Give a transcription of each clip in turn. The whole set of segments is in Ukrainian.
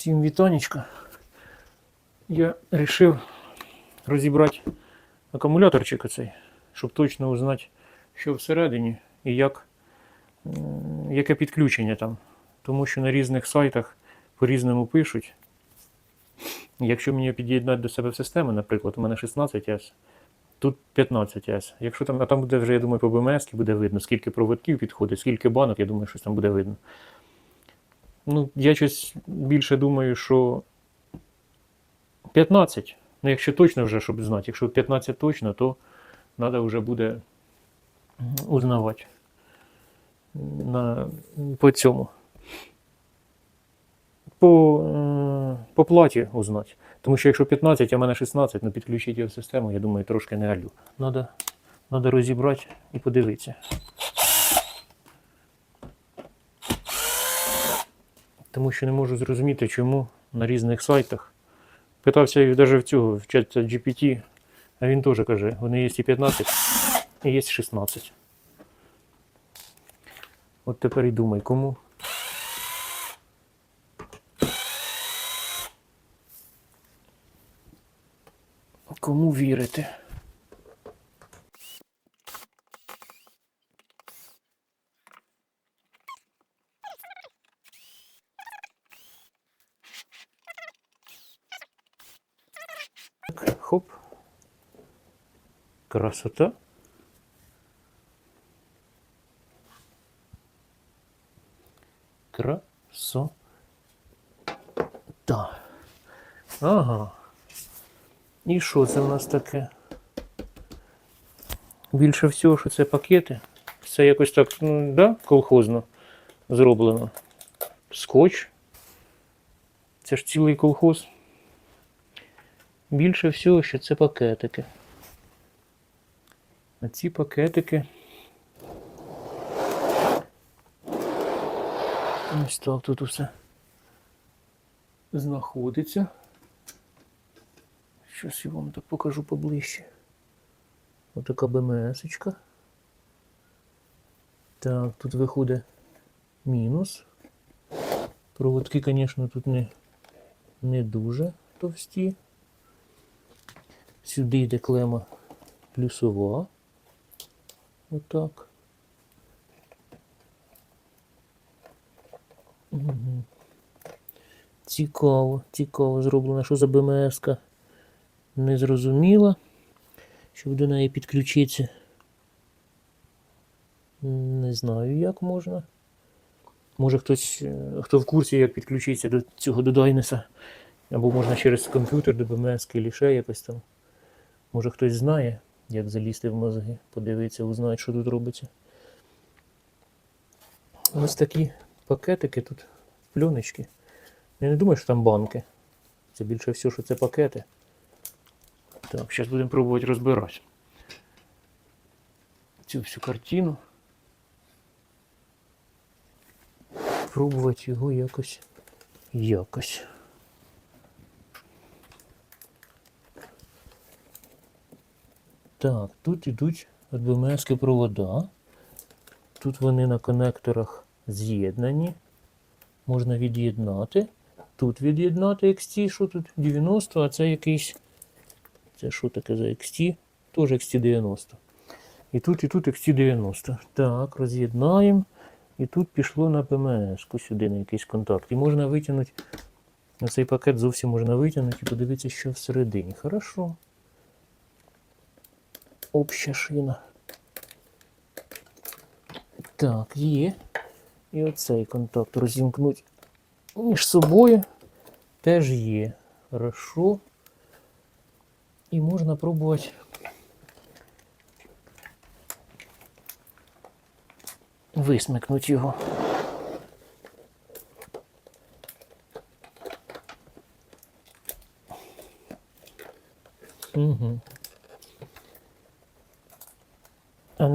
Всім вітанечка. Я вирішив розібрати акумуляторчик оцей, щоб точно узнати, що всередині і як, яке підключення там. Тому що на різних сайтах по-різному пишуть. Якщо мені під'єднати до себе в систему, наприклад, у мене 16S, тут 15S. Якщо там, а там буде вже, я думаю, по БМС буде видно, скільки проводків підходить, скільки банок, я думаю, щось там буде видно. Ну, я щось більше думаю, що 15. Ну, якщо точно вже, щоб знати, якщо 15 точно, то треба вже буде узнавати на, по цьому. По, е, по платі узнати. Тому що якщо 15, а в мене 16, ну підключити його в систему, я думаю, трошки не алю. Надо розібрати і подивитися. Тому що не можу зрозуміти, чому на різних сайтах. Питався їх навіть в цього, в чат GPT, а він теж каже, вони є і 15, і є 16. От тепер і думай, кому. Кому вірити? Так, хоп. Красота. Красота. Ага. І що це в нас таке? Більше всього, що це пакети. Це якось так, ну, да, колхозно зроблено. Скотч. Це ж цілий колхоз. Більше всього, що це пакетики. А ці пакетики. Ось так тут усе знаходиться. Щось я вам так покажу поближче. Отака БМС-очка. Так, тут виходить мінус. Проводки, звісно, тут не, не дуже товсті. Сюди йде клема плюсова. Отак. Угу. Цікаво, цікаво зроблено, що за БМС-ка не зрозуміла, щоб до неї підключитися. Не знаю, як можна. Може хтось, е, хто в курсі, як підключитися до цього до Дайнеса. Або можна через комп'ютер до БМС ще якось там. Може хтось знає, як залізти в мозги, подивитися, узнає, що тут робиться. Ось такі пакетики тут, пленочки. Я не думаю, що там банки. Це більше всього, що це пакети. Так, зараз будемо пробувати розбирати цю всю картину. Пробувати його якось якось. Так, тут ідуть від БМС провода. Тут вони на конекторах з'єднані. Можна від'єднати. Тут від'єднати XT, що тут 90, а це якийсь. Це що таке за XT? Теж XT90. І тут, і тут XT90. Так, роз'єднаємо. І тут пішло на ПМС, сюди на якийсь контакт. І можна витягнути. На цей пакет зовсім можна витягнути і подивитися, що всередині. Хорошо. Обща шина. Так, є. І оцей контакт розімкнуть між собою. Теж є. Хорошо. І можна пробувати. Висмикнути його.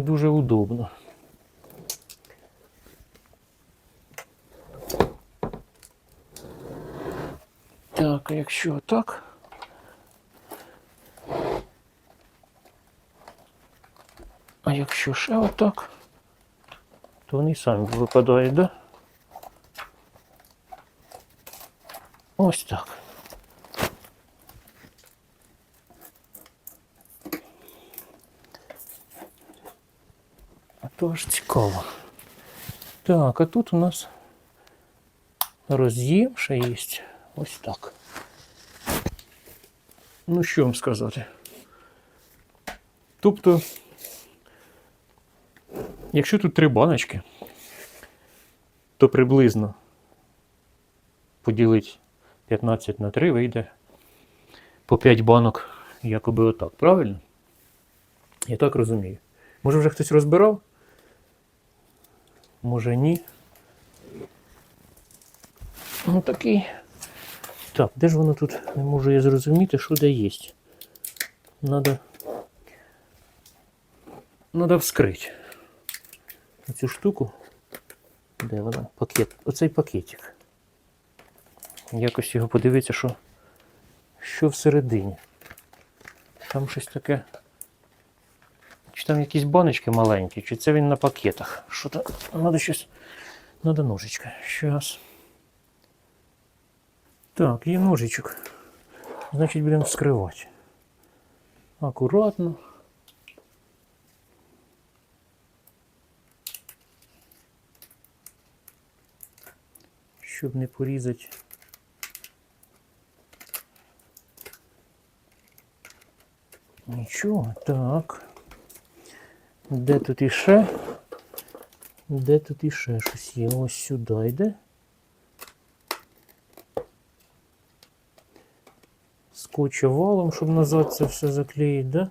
Не дуже удобно. Так, а якщо так. А якщо ще отак, то вони самі випадають, да? Ось так. То ж цікаво. Так, а тут у нас роз'єм ще є. Ось так. Ну, що вам сказати? Тобто, якщо тут три баночки, то приблизно поділити 15 на 3 вийде по 5 банок, якоби отак, правильно? Я так розумію. Може вже хтось розбирав? Може ні. Ну такий. Так, де ж воно тут? Не можу я зрозуміти, що де є. Надо. Надо вскрити. Цю штуку. Де вона? Пакет. Оцей пакетик. Якось його подивитися, що, що всередині. Там щось таке. Чи там якісь баночки маленькі, чи це він на пакетах? Що там? Надо щось. Надо ножичка. Щас. Так, є ножичок. Значить, будемо вскривати. Акуратно. Щоб не порізати. Нічого, так. Де тут іще? Де тут іще щось є? Ось сюди йде. Скотчевалом, щоб назад це все заклеїти, да?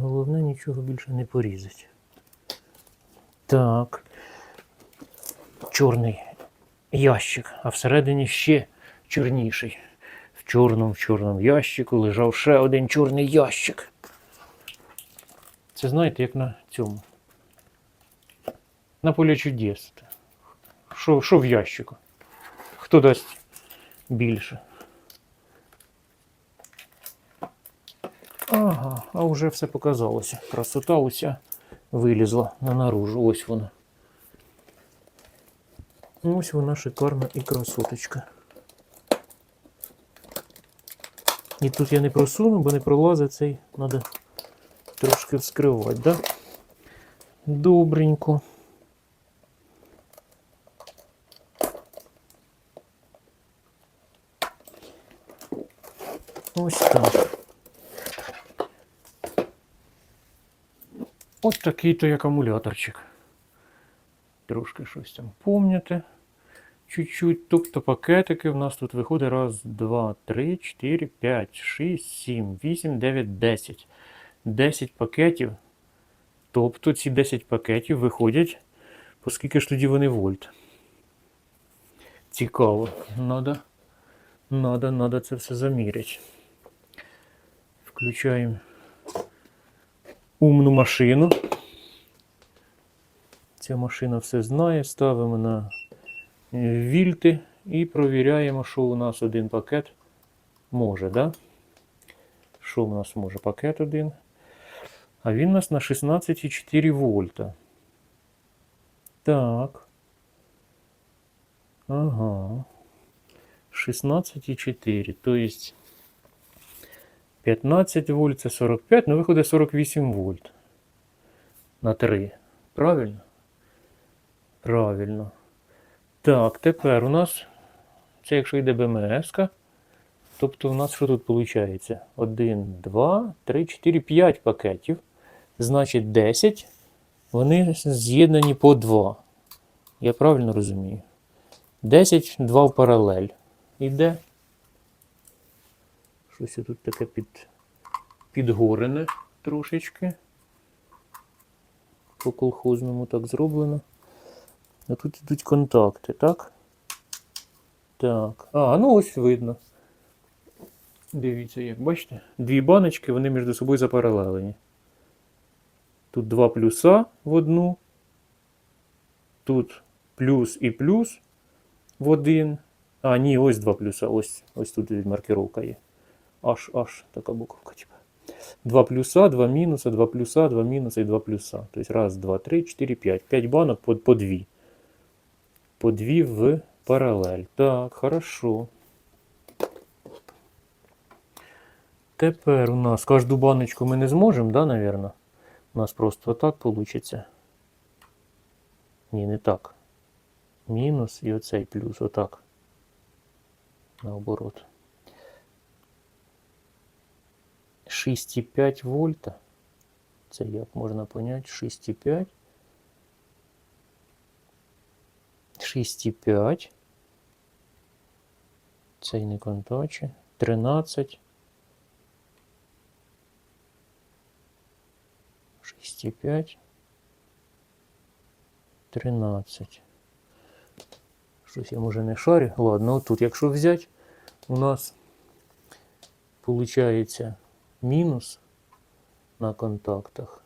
Головне нічого більше не порізати. Так. Чорний ящик, а всередині ще чорніший. В чорному в чорному ящику лежав ще один чорний ящик. Це знаєте, як на цьому. На полі чудес. Що, що в ящику? Хто дасть більше? Ага, а вже все показалося. Красота уся вилізла на наружу. Ось вона. Ось вона шикарна і красоточка. І тут я не просуну, бо не пролазить цей, треба трошки вскривати, да? Добренько. Ось так. Ось такий той акумуляторчик. Трошки щось там помните. Чуть-чуть. Тобто пакетики в нас тут виходить раз, два, три, чотири, п'ять, шість, сім, вісім, дев'ять, десять. 10 пакетів. Тобто ці 10 пакетів виходять, оскільки ж тоді вони вольт. Цікаво. Надо, надо, надо це все заміряти. Включаємо умну машину. Ця машина все знає. Ставимо на е, вільти і провіряємо, що у нас один пакет може, да? Що у нас може пакет один? А він у нас на 16,4 вольта. Так. Ага. 16,4. То есть 15 вольт це 45, ну виходить 48 вольт. На 3. Правильно? Правильно. Так, тепер у нас, це якщо йде БМС, тобто у нас що тут виходить? 1, 2, 3, 4, 5 пакетів. Значить 10. Вони з'єднані по 2. Я правильно розумію? 10, 2 в паралель. Іде. Щось тут таке під, підгорене трошечки. По колхозному так зроблено. А тут йдуть контакти, так? Так. А, ну ось видно. Дивіться, як бачите? Дві баночки, вони між собою запаралелені. Тут два плюса в одну. Тут плюс і плюс в один. А, ні, ось два плюса. Ось ось тут маркировка є. Аж аж така буковка. Типа. Два плюса, два мінуса, два плюса, два мінуса і два плюса. Тобто раз, два, три, чотири, п'ять. П'ять банок по, по дві. По дві в паралель. Так, хорошо. Тепер у нас кожну баночку ми не зможемо, да, наверное? У нас просто так получится. Ні, не так. Мінус і оцей плюс, отак. Наоборот. 6,5 вольта. Це як можна поняти? 6,5. 6,5. Цей не контаче. 13. 6,5. 13. Щось я може не шарю. Ладно, тут, якщо взяти, у нас получається мінус на контактах.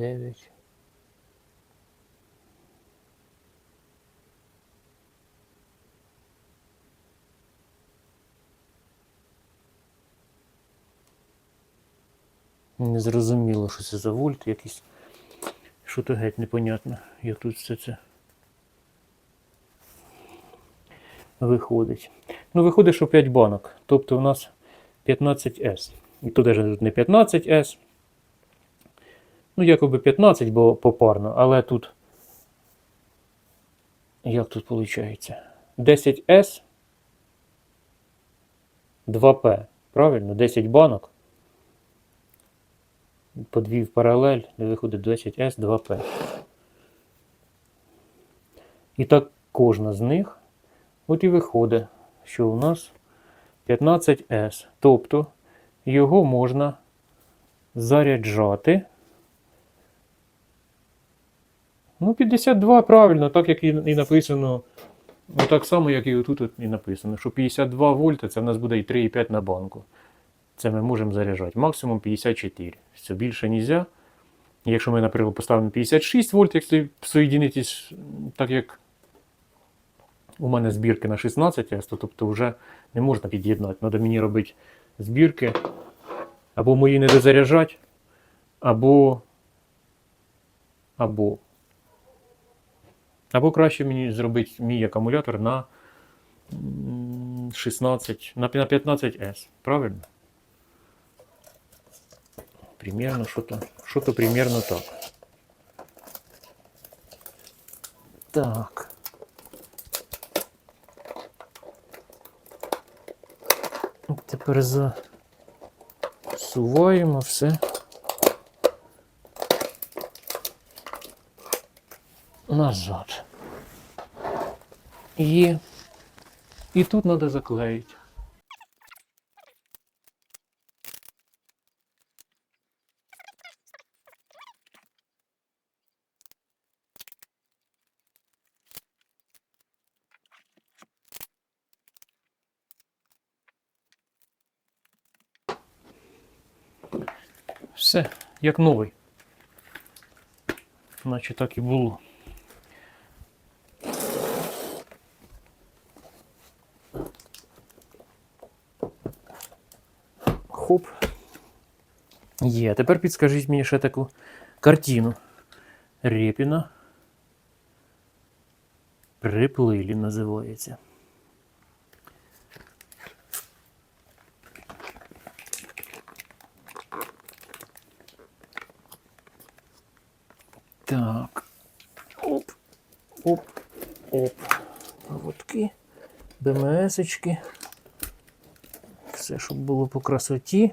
Дев'ять. Не зрозуміло, що це за вольт якийсь. Що то геть непонятно. Як тут все це виходить. Ну, виходить, що 5 банок. Тобто у нас 15S. І тут навіть не 15S. Ну, якоби 15, бо попарно, але тут. Як тут виходить? 10S 2P. Правильно? 10 банок. Подвів паралель, де виходить 10S 2P. І так кожна з них. От і виходить, що у нас 15S. Тобто його можна заряджати. Ну, 52 правильно, так як і написано. Ну, так само, як і тут і написано, що 52 вольта це в нас буде і 3,5 на банку. Це ми можемо заряджати. Максимум 54. Все більше не можна. Якщо ми, наприклад, поставимо 56 вольт, якщо соєдинитись, так як у мене збірки на 16 С, то тобто вже не можна під'єднати. Треба мені робити збірки. Або мої не дозаряджати, або. Або. Або краще мені зробити мій акумулятор на м, 16, на 15С. Правильно? Примерно что-то, что-то примерно так. Так. Тепер засуваємо все. Назад. І, і тут треба заклеїти. Все, як новий. Наче так і було. Хоп. Є. Тепер підскажіть мені ще таку картину. Репіна. Приплилі називається. Так. Оп. Оп. Оп. Проводки. БМСочки. Все, щоб було по красоті.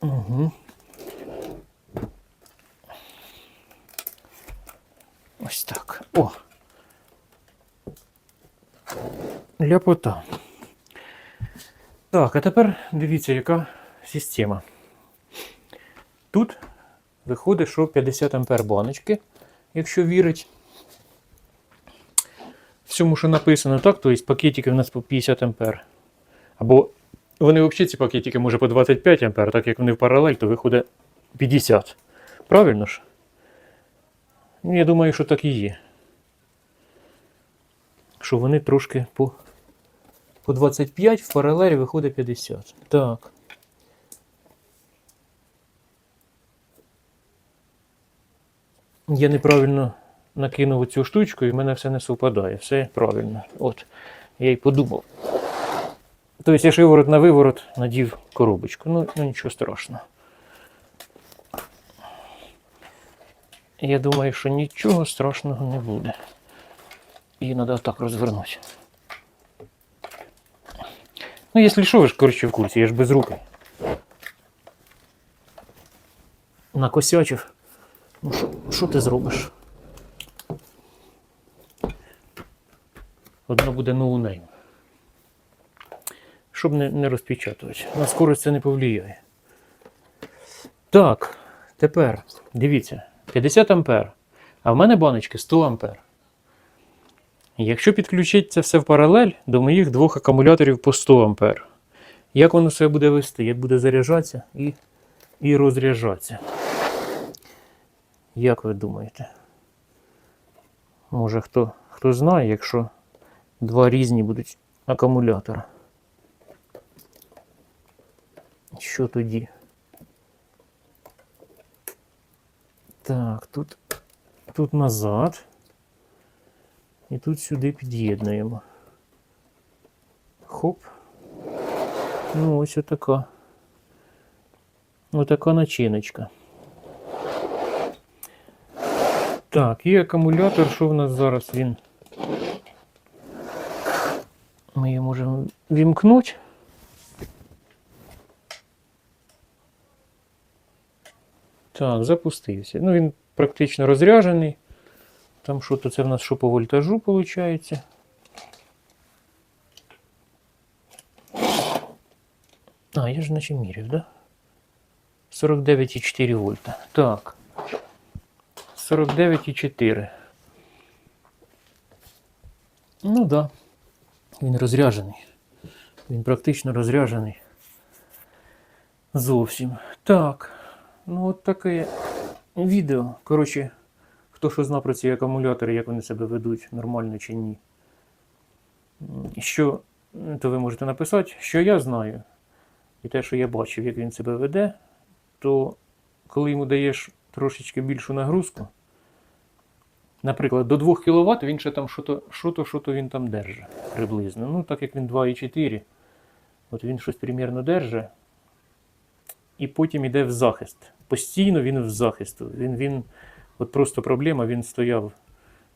Угу. Ось так. О. Ляпота. Так, а тепер дивіться, яка система. Тут виходить, що 50 ампер баночки, якщо вірить всьому, що написано, так, тобто пакетики в нас по 50 ампер. Або вони взагалі ці пакетики може по 25 ампер, так як вони в паралель, то виходить 50. Правильно ж? Ну, я думаю, що так і є. Що вони трошки по, по 25 в паралелі виходить 50. Так. Я неправильно накинув цю штучку і в мене все не совпадає. Все правильно. От. Я й подумав. Тобто я шиворот на виворот надів коробочку. Ну, ну нічого страшного. Я думаю, що нічого страшного не буде. Її треба так розвернути. Ну, якщо що, ви ж коротше в курсі, я ж без руки. Накосячив. Ну, що, ти зробиш? Одно буде ноунейм. Щоб не, не розпечатувати. На скорость це не повлияє. Так, тепер дивіться, 50 ампер. А в мене баночки 100 ампер. Якщо підключити це все в паралель до моїх двох акумуляторів по 100 ампер, як воно себе буде вести? Як буде заряджатися і, і розряджатися? Як ви думаєте? Може хто, хто знає, якщо два різні будуть акумулятори? Що тоді? Так, тут, тут назад. І тут сюди під'єднуємо. Хоп. Ну, ось отака. Отака начиночка. Так, і акумулятор, що в нас зараз він? Ми її можемо вімкнути. Так, запустився. Ну, він практично розряджений. Там що то це в нас що по вольтажу виходить. А, я ж наче міряв, да? 49,4 вольта. Так. 49,4. Ну да. Він розряджений. Він практично розряджений. Зовсім. Так. Ну от таке відео. Коротше, хто що знав про ці акумулятори, як вони себе ведуть, нормально чи ні. Що, то ви можете написати, що я знаю, і те, що я бачив, як він себе веде, то коли йому даєш трошечки більшу нагрузку, наприклад, до 2 кВт він ще там що-то, що-то, він там держить приблизно. Ну, так як він 2,4, от він щось примірно держить, і потім йде в захист. Постійно він в захисту. Він, він, от просто проблема, він стояв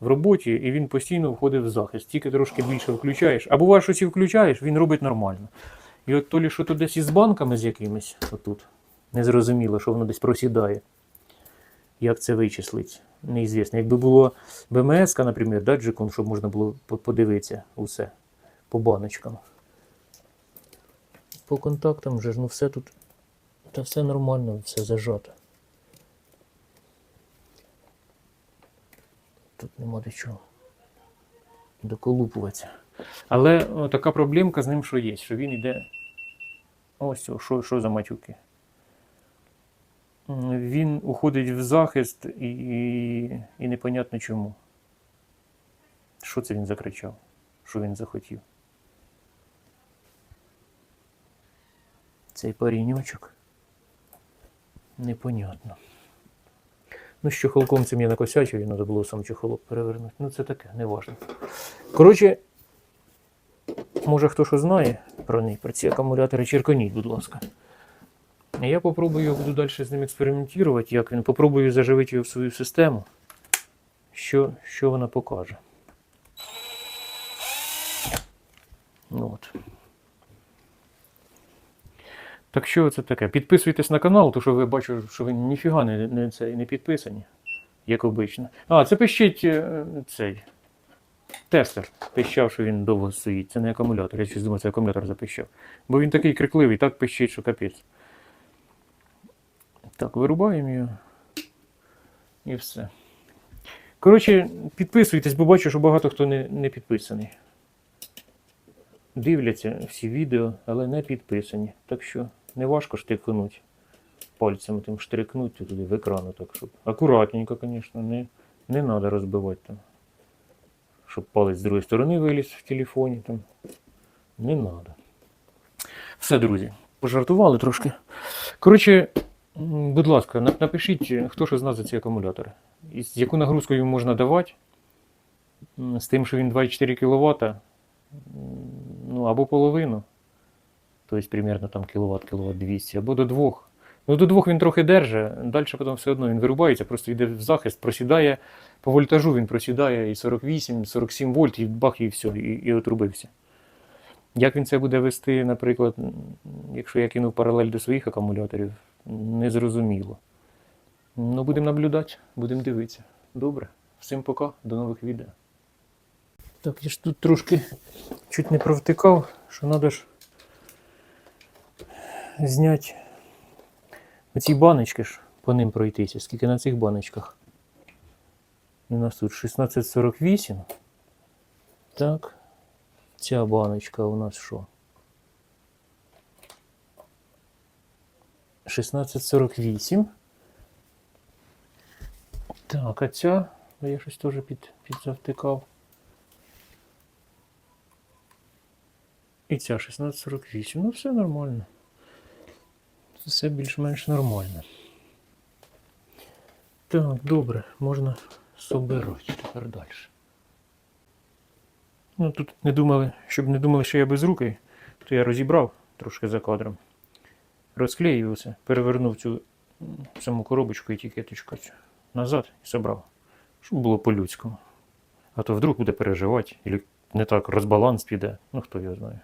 в роботі і він постійно входив в захист. Тільки трошки більше включаєш. А буває, що ці включаєш, він робить нормально. І от то лі, що то десь із банками з якимись, отут, незрозуміло, що воно десь просідає. Як це вичислить? Неізвісно. Якби було БМС, наприклад, даджиком, щоб можна було подивитися усе по баночкам. По контактам вже ж, ну все тут. Та все нормально, все зажато. Тут нема до чого доколупуватися. Але о, така проблемка з ним що є, що він йде. Ось що, що за матюки. Він уходить в захист і, і, і непонятно чому. Що це він закричав? Що він захотів? Цей паріньочок. Непонятно. Ну, з чохолком цим я накосячив, і треба було сам чохолок перевернути. Ну, це таке, не важно. Коротше, може хто що знає про них, про ці акумулятори, черканіть, будь ласка. Я попробую, буду далі з ним експериментувати, як він. Попробую заживити його в свою систему. Що, що вона покаже. Ну, От. Так що це таке? Підписуйтесь на канал, тому що ви бачу, що ви ніфіга не, не, це, не підписані, як обично. А, це пищить е, цей. Тестер пищав, що він довго стоїть. Це не акумулятор. Я щось думав, це акумулятор запищав. Бо він такий крикливий, так пищить, що капець. Так, вирубаємо його. І все. Коротше, підписуйтесь, бо бачу, що багато хто не, не підписаний. Дивляться всі відео, але не підписані. Так що не важко штикнути пальцями тим штрикнути туди в екрану, так щоб. Акуратненько, звісно, не, не треба розбивати там. Щоб палець з другої сторони виліз в телефоні там. Не треба. Все, друзі, пожартували трошки. Коротше, будь ласка, напишіть, хто що знає за ці акумулятори. І з яку нагрузку йому можна давати. З тим, що він 2,4 кВт, ну або половину. Тобто, примерно там кіловат, кіловат 200, або до 2. Ну, до 2 він трохи держить, далі потім все одно він вирубається, просто йде в захист, просідає. По вольтажу він просідає і 48, 47 вольт, і бах, і все, і, і отрубився. Як він це буде вести, наприклад, якщо я кинув паралель до своїх акумуляторів, незрозуміло. Ну, будемо наблюдати, будемо дивитися. Добре. Всім пока, до нових відео. Так, я ж тут трошки чуть не провтикав, що треба ж зняти оці баночки ж, по ним пройтися. Скільки на цих баночках? У нас тут 1648. Так. Ця баночка у нас що? 1648. Так, а ця, я щось теж під, підзавтикав. І ця 1648. Ну, все нормально. Все більш-менш нормально. Так, добре, можна собирати тепер далі. Ну, тут не думали, щоб не думали, що я без руки, то я розібрав трошки за кадром. Розклеївся, перевернув цю саму коробочку етикеточку цю назад і собрав. Щоб було по-людському. А то вдруг буде переживати, або не так розбаланс піде, ну хто його знає.